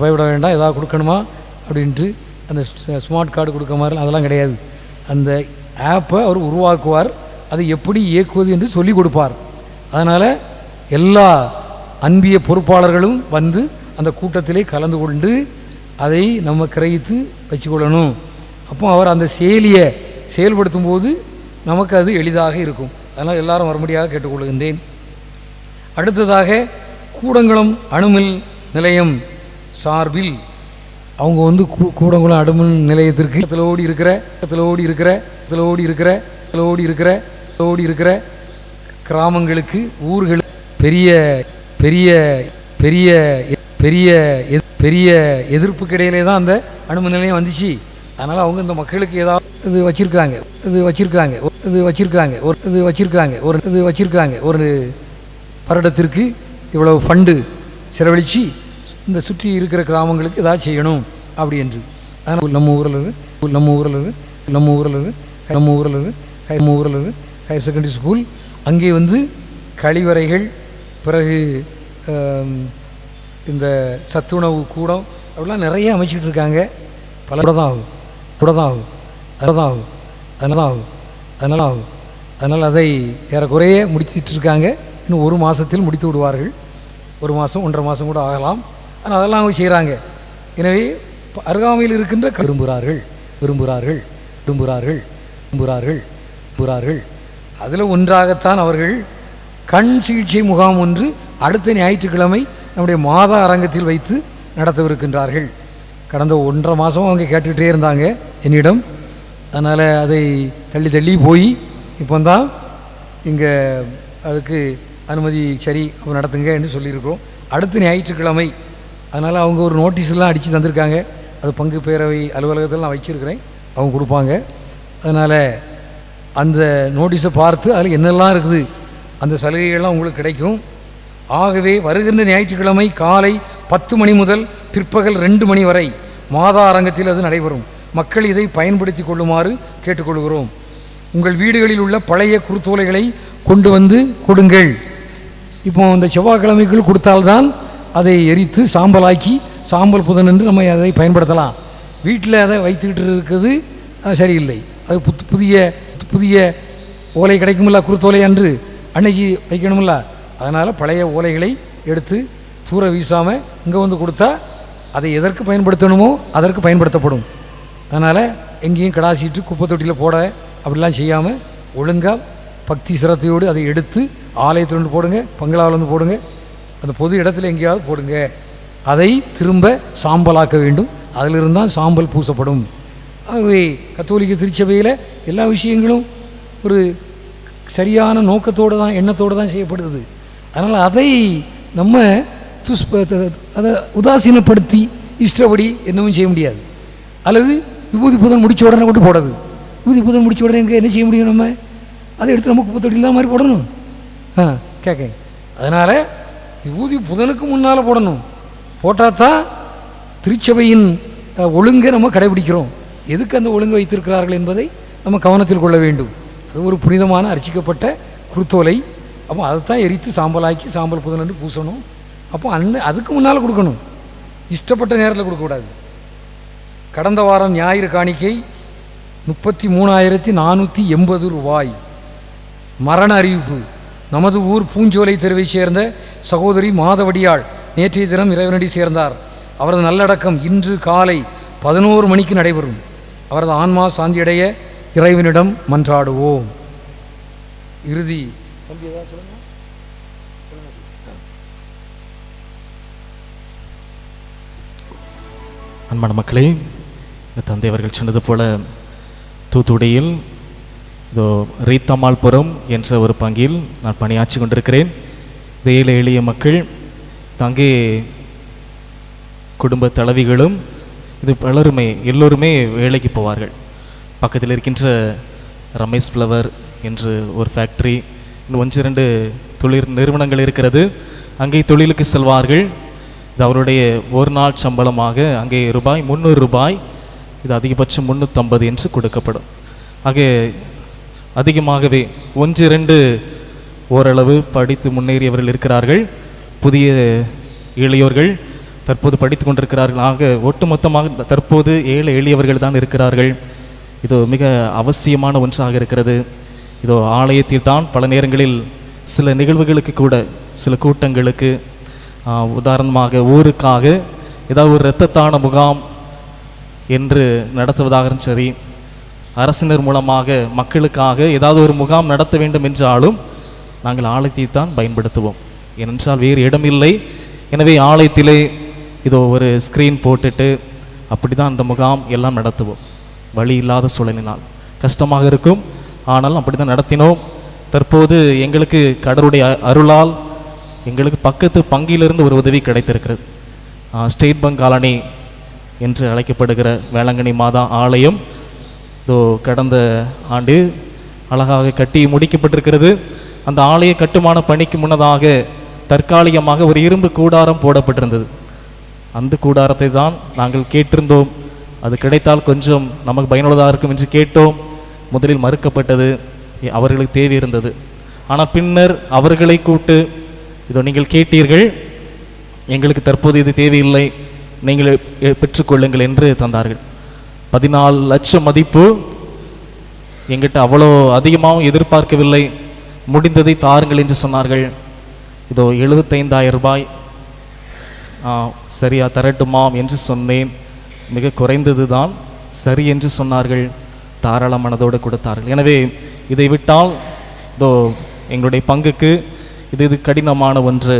பயப்பட வேண்டாம் ஏதாவது கொடுக்கணுமா அப்படின்ட்டு அந்த ஸ்- ஸ்மார்ட் கார்டு கொடுக்க மாதிரி அதெல்லாம் கிடையாது. அந்த ஆப்பை அவர் உருவாக்குவார் அதை எப்படி இயக்குவது என்று சொல்லிக் கொடுப்பார். அதனால் எல்லா அன்பிய பொறுப்பாளர்களும் வந்து அந்த கூட்டத்திலே கலந்து கொண்டு அதை நம்ம கிரகித்து வச்சுக்கொள்ளணும். அப்போ அவர் அந்த செயலியை செயல்படுத்தும் போது நமக்கு அது எளிதாக இருக்கும். அதனால் எல்லாரும் மறுபடியாக கேட்டுக்கொள்கின்றேன். அடுத்ததாக கூடங்குளம் அணுமில் நிலையம். சார்பில் அவங்க வந்து கூ- கூடங்குளம் அடுமன் நிலையத்திற்கு பக்கத்தில் ஓடி இருக்கிற பக்கத்தில் ஓடி இருக்கிற பக்கத்தில் ஓடி இருக்கிற பக்கத்தில் ஓடி இருக்கிற பக்கத்தில் ஓடி இருக்கிற கிராமங்களுக்கு ஊர்கள் பெரிய பெரிய பெரிய பெரிய பெரிய எதிர்ப்புக்கு இடையிலே தான் அந்த அனுமதி நிலையம் வந்துச்சு. அதனால் அவங்க இந்த மக்களுக்கு ஏதாவது இது வச்சுருக்காங்க இது வச்சுருக்காங்க இது வச்சுருக்காங்க ஒரு இது வச்சுருக்காங்க ஒரு இது வச்சுருக்காங்க ஒரு வருடத்திற்கு இவ்வளவு ஃபண்டு செலவழித்து இந்த சுற்றி இருக்கிற கிராமங்களுக்கு ஏதாவது செய்யணும். அப்படி என்று. அதனால் நம்ம ஊரில் நம்ம ஊரில் நம்ம ஊரில் நம்ம ஊரில் நம்ம ஊரில் ஹையர் செகண்டரி ஸ்கூல் அங்கே வந்து கழிவறைகள் பிறகு இந்த சத்துணவு கூடம் அப்படிலாம் நிறைய அமைச்சிக்கிட்டு இருக்காங்க. பல கூட தான் ஆகும். கூட தான் ஆகும். அதில் தான் ஆகும். அதனால ஆகும். அதனால ஆகும். அதனால் அதை ஏறக்குறைய முடிச்சிட்ருக்காங்க இன்னும் ஒரு மாதத்தில் முடித்து விடுவார்கள். ஒரு மாதம் ஒன்றரை மாதம் கூட ஆகலாம். ஆனால் அதெல்லாம் அவங்க செய்கிறாங்க எனவே அருகாமையில் இருக்கின்ற விரும்புகிறார்கள் விரும்புகிறார்கள் விரும்புகிறார்கள் விரும்புகிறார்கள் விரும்புகிறார்கள். அதில் ஒன்றாகத்தான் அவர்கள் கண் சிகிச்சை முகாம் ஒன்று அடுத்த ஞாயிற்றுக்கிழமை நம்முடைய மாதா அரங்கத்தில் வைத்து நடத்தவிருக்கின்றார்கள். கடந்த ஒன்றரை மாதம் அவங்க கேட்டுக்கிட்டே இருந்தாங்க என்னிடம். அதனால் அதை தள்ளி தள்ளி போய் இப்போ தான் இங்கே அதுக்கு அனுமதி சரி அப்போ நடத்துங்க என்று சொல்லியிருக்கிறோம். அடுத்த ஞாயிற்றுக்கிழமை அதனால் அவங்க ஒரு நோட்டீஸ்லாம் அடித்து தந்திருக்காங்க. அது பங்கு பேரவை அலுவலகத்தில் நான் வச்சுருக்கிறேன். அவங்க கொடுப்பாங்க. அதனால் அந்த நோட்டீஸை பார்த்து அதில் என்னெல்லாம் இருக்குது அந்த சலுகைகள்லாம் உங்களுக்கு கிடைக்கும். ஆகவே வருகின்ற ஞாயிற்றுக்கிழமை காலை பத்து மணி முதல் பிற்பகல் ரெண்டு மணி வரை மாதா அரங்கத்தில் அது நடைபெறும். மக்கள் இதை பயன்படுத்தி கொள்ளுமாறு கேட்டுக்கொள்கிறோம். உங்கள் வீடுகளில் உள்ள பழைய குறுத்தோலைகளை கொண்டு வந்து கொடுங்கள். இப்போ இந்த செவ்வாய்க்கிழமைக்குள் கொடுத்தால்தான் அதை எரித்து சாம்பலாக்கி சாம்பல் புதன் என்று நம்ம அதை பயன்படுத்தலாம். வீட்டில் அதை வைத்துக்கிட்டு இருக்கிறது சரியில்லை. அது புத்து புதிய புதிய ஓலை கிடைக்குமில்ல குருத்தோலை அன்று அன்னைக்கு வைக்கணுமில்ல. அதனால் பழைய ஓலைகளை எடுத்து தூர வீசாமல் இங்கே வந்து கொடுத்தா அதை எதற்கு பயன்படுத்தணுமோ அதற்கு பயன்படுத்தப்படும். அதனால் எங்கேயும் கடாசிட்டு குப்பை தொட்டியில் போட அப்படிலாம் செய்யாமல் ஒழுங்காக பக்தி சிரத்தையோடு அதை எடுத்து ஆலயத்தில் வந்து போடுங்க பங்களாவில் வந்து போடுங்க அந்த பொது இடத்துல எங்கேயாவது போடுங்க. அதை திரும்ப சாம்பலாக்க வேண்டும். அதிலிருந்து தான் சாம்பல் பூசப்படும். ஆகவே கத்தோலிக்க திருச்சபையில் எல்லா விஷயங்களும் ஒரு சரியான நோக்கத்தோடு தான் எண்ணத்தோடு தான் செய்யப்படுது. அதனால் அதை நம்ம துஷ்ப அதை உதாசீனப்படுத்தி இஷ்டப்படி என்னவும் செய்ய முடியாது. அல்லது விபூதி புதன் முடித்த உடனே கொண்டு போடுறது விபூதி புதன் முடித்த உடனே எங்கே என்ன செய்ய முடியும் நம்ம? அதை எடுத்து நம்ம குப்பை தொட்டியில் தான் மாதிரி போடணும். ஆ கேட்க அதனால் விபூதி புதனுக்கு முன்னால் போடணும். போட்டால் தான் திருச்சபையின் ஒழுங்கை நம்ம கடைபிடிக்கிறோம். எதுக்கு அந்த ஒழுங்கு வைத்திருக்கிறார்கள் என்பதை நம்ம கவனத்தில் கொள்ள வேண்டும். அது ஒரு புனிதமான அர்ச்சிக்கப்பட்ட குருத்தோலை. அப்போ அதைத்தான் எரித்து சாம்பலாக்கி சாம்பல் புதன் என்று பூசணும். அப்போ அன்ன அதுக்கு முன்னால் கொடுக்கணும். இஷ்டப்பட்ட நேரத்தில் கொடுக்கக்கூடாது. கடந்த வாரம் ஞாயிறு காணிக்கை முப்பத்தி மூணாயிரத்தி நானூற்றி எண்பது ரூபாய். மரண அறிவிப்பு. நமது ஊர் பூஞ்சோலை தெருவைச் சேர்ந்த சகோதரி மாதவடியாள் நேற்றைய தினம் இறைவனடி சேர்ந்தார். அவரது நல்லடக்கம் இன்று காலை பதினோரு மணிக்கு நடைபெறும். அவரது ஆன்மா சாந்தியடைய இறைவனிடம் மன்றாடுவோம். இறுதி. அன்பான மக்களே தந்தை அவர்கள் சொன்னது போல தூத்துக்குடியில் இதோ ரீத்தம்மாள்புரம் என்ற ஒரு பங்கில் நான் பணியாற்றி கொண்டிருக்கிறேன். இந்த ஏழை எளிய மக்கள் தங்கே குடும்ப தலைவிகளும் இது பலருமே எல்லோருமே வேலைக்கு போவார்கள். பக்கத்தில் இருக்கின்ற ரமேஷ் ஃப்ளவர் என்று ஒரு ஃபேக்ட்ரி இன்னும் ஒன்று இரண்டு தொழில் நிறுவனங்கள் இருக்கிறது. அங்கே தொழிலுக்கு செல்வார்கள். இது அவருடைய ஒரு நாள் சம்பளமாக அங்கே ரூபாய் முந்நூறு ரூபாய் இது அதிகபட்சம் முந்நூற்றம்பது என்று கொடுக்கப்படும். ஆக அதிகமாகவே ஒன்று இரண்டு ஓரளவு படித்து முன்னேறியவர்கள் இருக்கிறார்கள். புதிய இளையோர்கள் தற்போது படித்து கொண்டிருக்கிறார்கள். ஆக ஒட்டுமொத்தமாக தற்போது ஏழை எளியவர்கள் தான் இருக்கிறார்கள். இது மிக அவசியமான ஒன்றாக இருக்கிறது. இதோ ஆலயத்தில் தான் பல நேரங்களில் சில நிகழ்வுகளுக்கு கூட சில கூட்டங்களுக்கு உதாரணமாக ஊருக்காக ஏதாவது ஒரு இரத்தத்தான முகாம் என்று நடத்துவதாகவும் சரி அரசினர் மூலமாக மக்களுக்காக ஏதாவது ஒரு முகாம் நடத்த வேண்டும் என்றாலும் நாங்கள் ஆலயத்தை தான் பயன்படுத்துவோம். ஏனென்றால் வேறு இடமில்லை. எனவே ஆலயத்திலே இதோ ஒரு ஸ்க்ரீன் போட்டுட்டு அப்படி தான் அந்த முகாம் எல்லாம் நடத்துவோம். வழி இல்லாத சூழலினால். கஷ்டமாக இருக்கும். ஆனால் அப்படி தான் நடத்தினோம். தற்போது எங்களுக்கு கடவுளுடைய அ- அருளால் எங்களுக்கு பக்கத்து பங்கிலிருந்து ஒரு உதவி கிடைத்திருக்கிறது. ஸ்டேட் பேங்க் காலனி என்று அழைக்கப்படுகிற வேளாங்கண்ணி மாதா ஆலயம். இதோ கடந்த ஆண்டு அழகாக கட்டி முடிக்கப்பட்டிருக்கிறது. அந்த ஆலய கட்டுமான பணிக்கு முன்னதாக தற்காலிகமாக ஒரு இரும்பு கூடாரம் போடப்பட்டிருந்தது. அந்த கூடாரத்தை தான் நாங்கள் கேட்டிருந்தோம். அது கிடைத்தால் கொஞ்சம் நமக்கு பயனுள்ளதாக இருக்கும் என்று கேட்டோம். முதலில் மறுக்கப்பட்டது அவர்களுக்கு தேவை இருந்தது. ஆனால் பின்னர் அவர்களை கூட்டு இதோ நீங்கள் கேட்டீர்கள் எங்களுக்கு தற்போது இது தேவையில்லை நீங்கள் பெற்றுக்கொள்ளுங்கள் என்று தந்தார்கள். பதினாலு லட்சம் மதிப்பு. எங்கிட்ட அவ்வளோ அதிகமாகவும் எதிர்பார்க்கவில்லை. முடிந்ததை தாருங்கள் என்று சொன்னார்கள். இதோ எழுபத்தைந்தாயிரம் ரூபாய். சரியா தரட்டுமாம் என்று சொன்னேன். மிக குறைந்தது தான் சரி என்று சொன்னார்கள். தாராள மனதோடு கொடுத்தார்கள். எனவே இதை விட்டால் இதோ எங்களுடைய பங்குக்கு இது இது கடினமான ஒன்று.